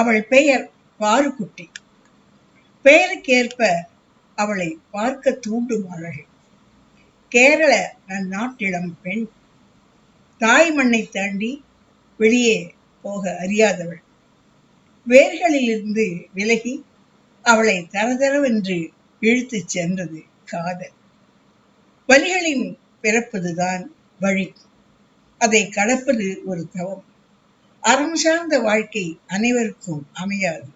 அவள் பெயர் பாருக்குட்டி. பெயருக்கேற்ப அவளை பார்க்க தூண்டும் அழகு கேரள நன்னாட்டிடம் பெண் தாய் மண்ணை தாண்டி வெளியே போக அறியாதவள். வேர்களிலிருந்து விலகி அவளை தரதரவென்று இழுத்துச் சென்றது காதல். வலிகளின் பிறப்பதுதான் வழி. அதை கடப்பது ஒரு தவம். அறம் சார்ந்த வாழ்க்கை அனைவருக்கும் அமையாது.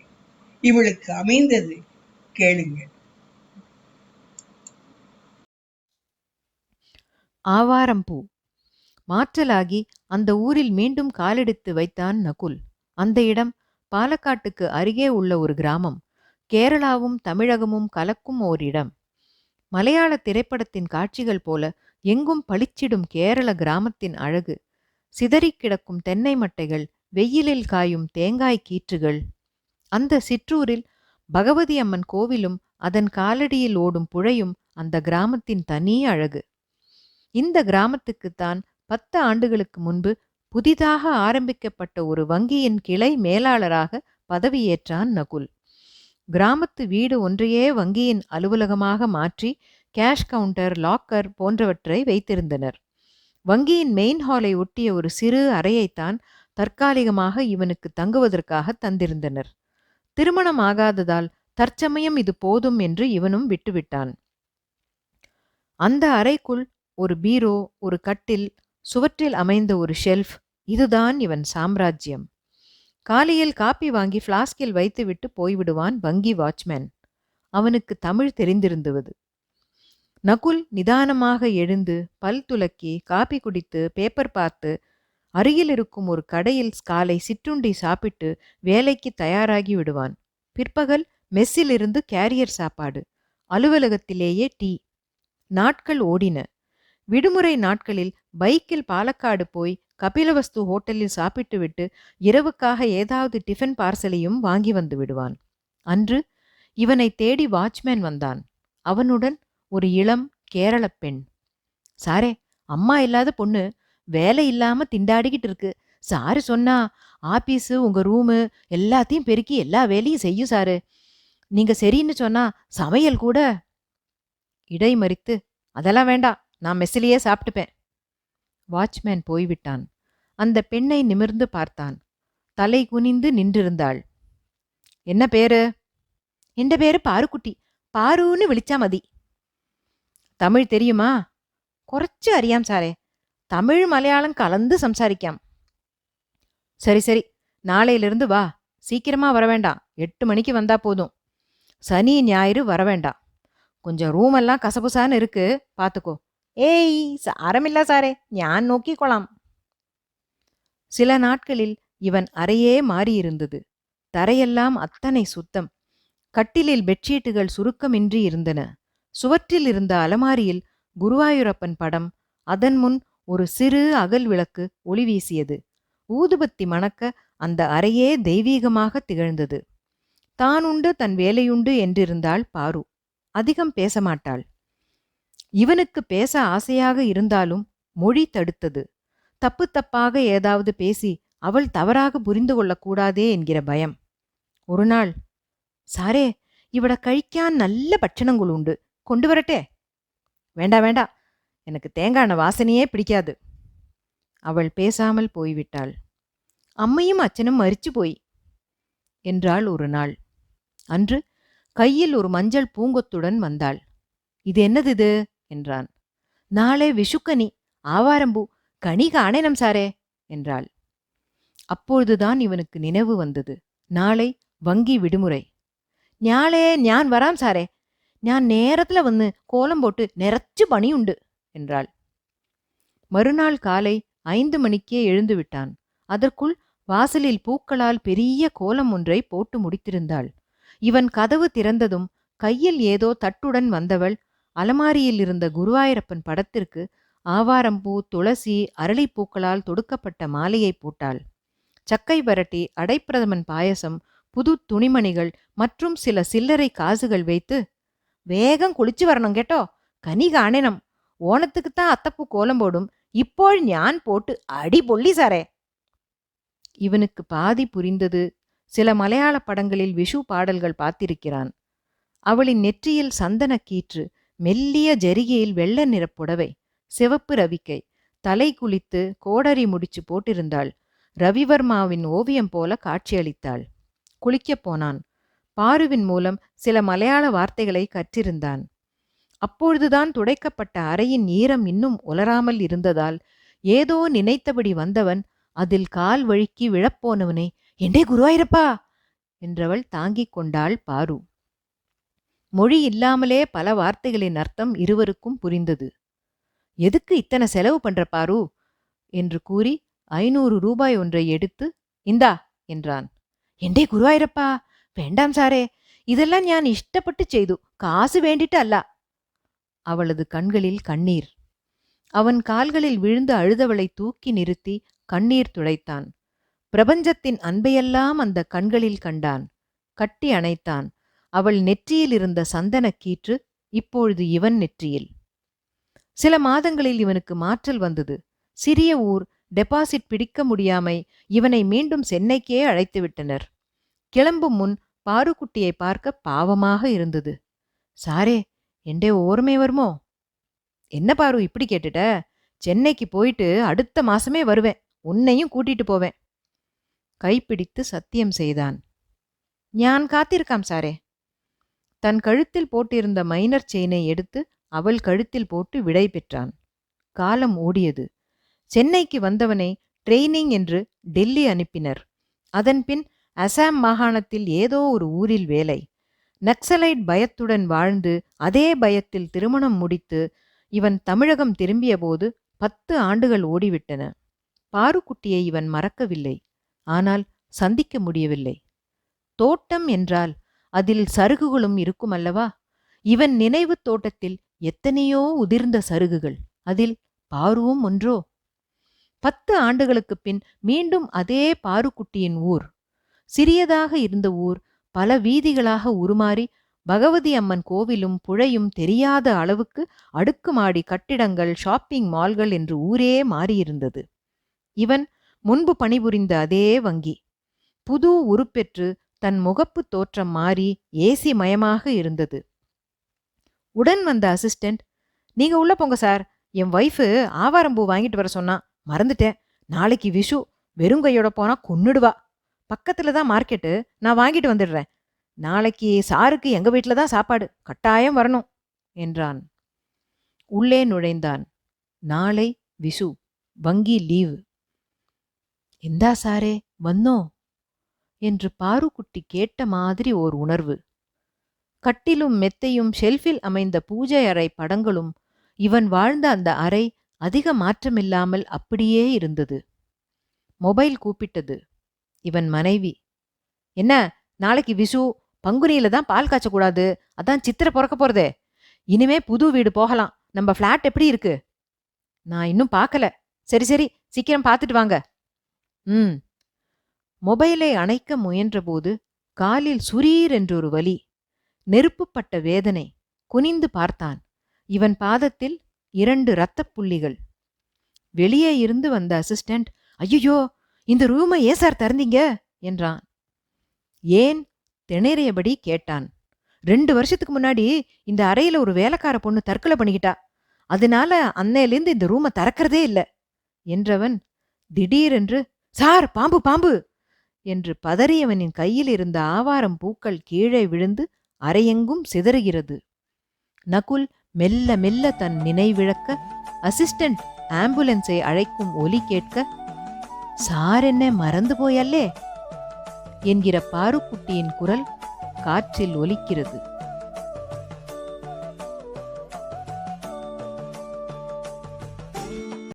இவளுக்கு அமைந்தது கேளுங்கள். ஆவாரம்பூ மாற்றலாகி அந்த ஊரில் மீண்டும் காலெடுத்து வைத்தான் நகுல். அந்த இடம் பாலக்காட்டுக்கு அருகே உள்ள ஒரு கிராமம். கேரளாவும் தமிழகமும் கலக்கும் ஓர் இடம். மலையாள திரைப்படத்தின் காட்சிகள் போல எங்கும் பளிச்சிடும் கேரள கிராமத்தின் அழகு. சிதறிக் கிடக்கும் தென்னை மட்டைகள் வெயிலில் காயும் தேங்காய் கீற்றுகள். அந்த சிற்றூரில் பகவதி அம்மன் கோவிலும் அதன் காலடியில் ஓடும் புழையும் அந்த கிராமத்தின் தனி அழகு. இந்த கிராமத்துக்குத்தான் பத்து ஆண்டுகளுக்கு முன்பு புதிதாக ஆரம்பிக்கப்பட்ட ஒரு வங்கியின் கிளை மேலாளராக பதவியேற்றான் நகுல். கிராமத்து வீடு ஒன்றையே வங்கியின் அலுவலகமாக மாற்றி கேஷ் கவுண்டர் லாக்கர் போன்றவற்றை வைத்திருந்தனர். வங்கியின் மெயின் ஹாலை ஒட்டிய ஒரு சிறு அறையைத்தான் தற்காலிகமாக இவனுக்கு தங்குவதற்காக தந்திருந்தனர். திருமணம் ஆகாததால் தற்சமயம் இது போதும் என்று இவனும் விட்டுவிட்டான். அந்த அறைக்குள் ஒரு பீரோ ஒரு கட்டில் சுவற்றில் அமைந்த ஒரு ஷெல்ஃப் இதுதான் இவன் சாம்ராஜ்யம். காலையில் காப்பி வாங்கி ஃப்ளாஸ்கில் வைத்துவிட்டு போய்விடுவான் வங்கி வாட்ச்மேன் அவனுக்கு தமிழ் தெரிந்திருந்துவது. நகுல் நிதானமாக எழுந்து பல் துலக்கி காப்பி குடித்து பேப்பர் பார்த்து அருகில் இருக்கும் ஒரு கடையில் காலை சிற்றுண்டி சாப்பிட்டு வேலைக்கு தயாராகி விடுவான். பிற்பகல் மெஸ்ஸிலிருந்து கேரியர் சாப்பாடு. அலுவலகத்திலேயே டீ. நாட்கள் ஓடின. விடுமுறை நாட்களில் பைக்கில் பாலக்காடு போய் கபிலவஸ்து ஹோட்டலில் சாப்பிட்டுவிட்டு இரவுக்காக ஏதாவது டிஃபன் பார்சலையும் வாங்கி வந்து விடுவான். அன்று இவனை தேடி வாட்ச்மேன் வந்தான். அவனுடன் ஒரு இளம் கேரளப் பெண். சாரே அம்மா இல்லாத பொண்ணு வேலை இல்லாம திண்டாடிக்கிட்டு இருக்கு. சாரு சொன்னா ஆபீஸு உங்க ரூமு எல்லாத்தையும் பெருக்கி எல்லா வேலையும் செய்யும் சாரு. நீங்க சரின்னு சொன்னா சமையல் கூட இடை மறித்து அதெல்லாம் வேண்டாம். நான் மெஸ்ஸிலேயே சாப்பிட்டுப்பேன். வாட்ச்மேன் போய்விட்டான். அந்த பெண்ணை நிமிர்ந்து பார்த்தான். தலை குனிந்து நின்றிருந்தாள். என்ன பேரு? என் பேரு பாருக்குட்டி. பாருன்னு விழிச்சா மதி. தமிழ் தெரியுமா? குறைச்சு அறியாம் சாரே. தமிழ் மலையாளம் கலந்து சம்சாரிக்காம். சரி சரி நாளையிலிருந்து வா. சீக்கிரமா வர வேண்டாம். எட்டு மணிக்கு வந்தா போதும். சனி ஞாயிறு வர வேண்டாம். கொஞ்சம் ரூம் எல்லாம் கசபுசான்னு இருக்கு. பாத்துக்கோ. ஏய் சாரமில்லா சாரே. ஞான் நோக்கிக்கொள்ளாம் சில நாட்களில் இவன் அறையே மாறியிருந்தது. தரையெல்லாம் அத்தனை சுத்தம். கட்டிலில் பெட்ஷீட்டுகள் சுருக்கமின்றி இருந்தன. சுவற்றில் இருந்த அலமாரியில் குருவாயூரப்பன் படம். அதன் முன் ஒரு சிறு அகல் விளக்கு ஒளி வீசியது. ஊதுபத்தி மணக்க அந்த அறையே தெய்வீகமாக திகழ்ந்தது. தான் உண்டு தன் வேலையுண்டு என்றிருந்தாள் பாரு. அதிகம் பேச மாட்டாள். இவனுக்கு பேச ஆசையாக இருந்தாலும் மொழி தடுத்தது. தப்பு தப்பாக ஏதாவது பேசி அவள் தவறாக புரிந்து கொள்ளக்கூடாதே என்கிற பயம். ஒரு நாள் சாரே இவட கழிக்கான் நல்ல பட்சணங்கள் உண்டு கொண்டு வரட்டே. வேண்டா வேண்டா. எனக்கு தேங்காய் வாசனையே பிடிக்காது. அவள் பேசாமல் போய்விட்டாள். அம்மையும் அச்சனும் மரிச்சு போய் என்றாள் ஒரு நாள். அன்று கையில் ஒரு மஞ்சள் பூங்கொத்துடன் வந்தாள். இது என்னது இது? என்றான். நாளே விஷுக்கனி ஆவாரம்பூ கனி காணேனம் சாரே என்றாள். அப்பொழுதுதான் இவனுக்கு நினைவு வந்தது. நாளை வங்கி விடுமுறை. ஞாளே ஞான் வராம் சாரே. ஞான் நேரத்தில் வந்து கோலம் போட்டு நிறச்சு பணியுண்டு. என்றாள். மறுநாள் காலை ஐந்து மணிக்கே எழுந்து விட்டான். அதற்குள் வாசலில் பூக்களால் பெரிய கோலம் ஒன்றை போட்டு முடித்திருந்தாள். இவன் கதவு திறந்ததும் கையில் ஏதோ தட்டுடன் வந்தவள் அலமாரியில் இருந்த குருவாயிரப்பன் படத்திற்கு ஆவாரம்பூ துளசி அரளிப்பூக்களால் தொடுக்கப்பட்ட மாலையை போட்டாள். சக்கை வரட்டி அடைப்பிரதமன் பாயசம் புது துணிமணிகள் மற்றும் சில சில்லறை காசுகள் வைத்து வேகம் குளிச்சு வரணும் கேட்டோ? கனிகாணினம் காணேனம் ஓணத்துக்குத்தான் அத்தப்பூ கோலம் போடும் ഇപ്പോൾ ഞാൻ போட்டு அடி பொல்லி சாரே இவனுக்கு பாதி புரிந்தது சில மலையாள படங்களில் விஷு பாடல்கள் பார்த்திருக்கிறான் அவளின் நெற்றியில் சந்தனக் கீற்று மெல்லிய ஜரிகையில் வெள்ள நிறப் புடவை சிவப்பு ரவிக்கை தலை குளித்து கோடரி முடிச்சு போட்டிருந்தாள் ரவிவர்மாவின் ஓவியம் போல காட்சியளித்தாள் குளிக்கப் போனான் பாருவின் மூலம் சில மலையாள வார்த்தைகளை கற்றிருந்தான் அப்பொழுதுதான் துடைக்கப்பட்ட அறையின் ஈரம் இன்னும் உலராமல் இருந்ததால் ஏதோ நினைத்தபடி வந்தவன் அதில் கால் வழுக்கி விழப்போனவனே எண்டே குருவாயிரப்பா! என்றவள் தாங்கிக் கொண்டாள் பாரு. மொழி இல்லாமலே பல வார்த்தைகளின் அர்த்தம் இருவருக்கும் புரிந்தது. எதுக்கு இத்தனை செலவு பண்ற பாரு? என்று கூறி ஐநூறு ரூபாய் ஒன்றை எடுத்து இந்தா என்றான். எண்டே குருவாயிரப்பா வேண்டாம் சாரே இதெல்லாம் ஞான் இஷ்டப்பட்டு செய்து காசு வேண்டிட்டு அல்லா. அவளது கண்களில் கண்ணீர். அவன் கால்களில் விழுந்து அழுதவளை தூக்கி நிறுத்தி கண்ணீர் துடைத்தான். பிரபஞ்சத்தின் அன்பையெல்லாம் அந்த கண்களில் கண்டான். கட்டி அணைத்தான். அவள் நெற்றியில் இருந்த சந்தனக் கீற்று இப்பொழுது இவன் நெற்றியில். சில மாதங்களில் இவனுக்கு மாற்றல் வந்தது. சிறிய ஊர் டெபாசிட் பிடிக்க முடியாமை இவனை மீண்டும் சென்னைக்கே அழைத்து விட்டனர். கிளம்பும் முன் பாருக்குட்டியை பார்க்க பாவமாக இருந்தது. சாரே எண்டே ஓர்மை வருமோ? என்ன பாரு இப்படி கேட்டுட்ட? சென்னைக்கு போயிட்டு அடுத்த மாசமே வருவேன். உன்னையும் கூட்டிட்டு போவேன். கைப்பிடித்து சத்தியம் செய்தான். ஞான் காத்திருக்காம் சாரே. தன் கழுத்தில் போட்டிருந்த மைனர் செயினை எடுத்து அவள் கழுத்தில் போட்டு விடை பெற்றான். காலம் ஓடியது. சென்னைக்கு வந்தவனை ட்ரெயினிங் என்று டெல்லி அனுப்பினர். அதன்பின் அசாம் மாகாணத்தில் ஏதோ ஒரு ஊரில் வேலை. நக்சலைட் பயத்துடன் வாழ்ந்து அதே பயத்தில் திருமணம் முடித்து இவன் தமிழகம் திரும்பியபோது பத்து ஆண்டுகள் ஓடிவிட்டன. பாருக்குட்டியை இவன் மறக்கவில்லை. ஆனால் சந்திக்க முடியவில்லை. தோட்டம் என்றால் அதில் சருகுகளும் இருக்குமல்லவா? இவன் நினைவு தோட்டத்தில் எத்தனையோ உதிர்ந்த சருகுகள். அதில் பாருவும் ஒன்றோ? பத்து ஆண்டுகளுக்குப் பின் மீண்டும் அதே பாருக்குட்டியின் ஊர். சிறியதாக இருந்த ஊர் பல வீதிகளாக உருமாறி பகவதி அம்மன் கோவிலும் புழையும் தெரியாத அளவுக்கு அடுக்குமாடி கட்டிடங்கள் ஷாப்பிங் மால்கள் என்று ஊரே மாறியிருந்தது. இவன் முன்பு பணிபுரிந்த அதே வங்கி. புது உருப்பெற்று தன் முகப்பு தோற்றம் மாறி ஏசி மயமாக இருந்தது. உடன் வந்த அசிஸ்டண்ட் நீங்க உள்ள போங்க சார். என் ஒய்ஃபு ஆவாரம்பூ வாங்கிட்டு வர சொன்னா மறந்துட்டேன். நாளைக்கு விஷு வெறுங்கையோட போனா கொன்னுடுவா. பக்கத்துல தான் மார்க்கெட்டு நான் வாங்கிட்டு வந்துடுறேன். நாளைக்கு சாருக்கு எங்க வீட்டில் தான் சாப்பாடு கட்டாயம் வரணும் என்றான். உள்ளே நுழைந்தான். நாளை விஷு வங்கி லீவு. எந்தா சாரே வந்தோ என்று பாருக்குட்டி கேட்ட மாதிரி ஓர் உணர்வு. கட்டிலும் மெத்தையும் ஷெல்ஃபில் அமைந்த பூஜை அறை படங்களும் இவன் வாழ்ந்த அந்த அறை அதிக மாற்றமில்லாமல் அப்படியே இருந்தது. மொபைல் கூப்பிட்டது. இவன் மனைவி. என்ன? நாளைக்கு விஷு பங்குனியில தான் பால் காய்ச்சக்கூடாது. அதான் சித்திரை பிறக்க போறதே. இனிமே புது வீடு போகலாம். நம்ம ஃப்ளாட் எப்படி இருக்கு? நான் இன்னும் பார்க்கல. சரி சரி சீக்கிரம் பார்த்துட்டு வாங்க. ம். மொபைலை அணைக்க முயன்றபோது காலில் சுரீர் என்றொரு வலி நெருப்புப்பட்ட வேதனை குனிந்து பார்த்தான். இவன் பாதத்தில் இரண்டு இரத்தப் புள்ளிகள். வெளியே இருந்து வந்த அசிஸ்டன்ட் ஐயோ இந்த ரூமை ஏன் சார் திறந்தீங்க? என்றான். ஏன்? திணறியபடி கேட்டான். ரெண்டு வருஷத்துக்கு முன்னாடி இந்த அறையில ஒரு வேலைக்கார பொண்ணு தற்கொலை பண்ணிக்கிட்டா. அதனால அன்னையிலேருந்து இந்த ரூமை திறக்கிறதே இல்லை என்றவன் திடீரென்று சார் பாம்பு பாம்பு! என்று பதறியவனின் கையில் இருந்த ஆவாரம் பூக்கள் கீழே விழுந்து அறையெங்கும் சிதறுகிறது. நகுல் மெல்ல மெல்ல தன் நினைவிழக்க அசிஸ்டன்ட் ஆம்புலன்ஸை அழைக்கும் ஒலி கேட்க சார் என்ன மறந்து போயல்லே? என்கிற பாருக்குட்டியின் குரல் காற்றில் ஒலிக்கிறது.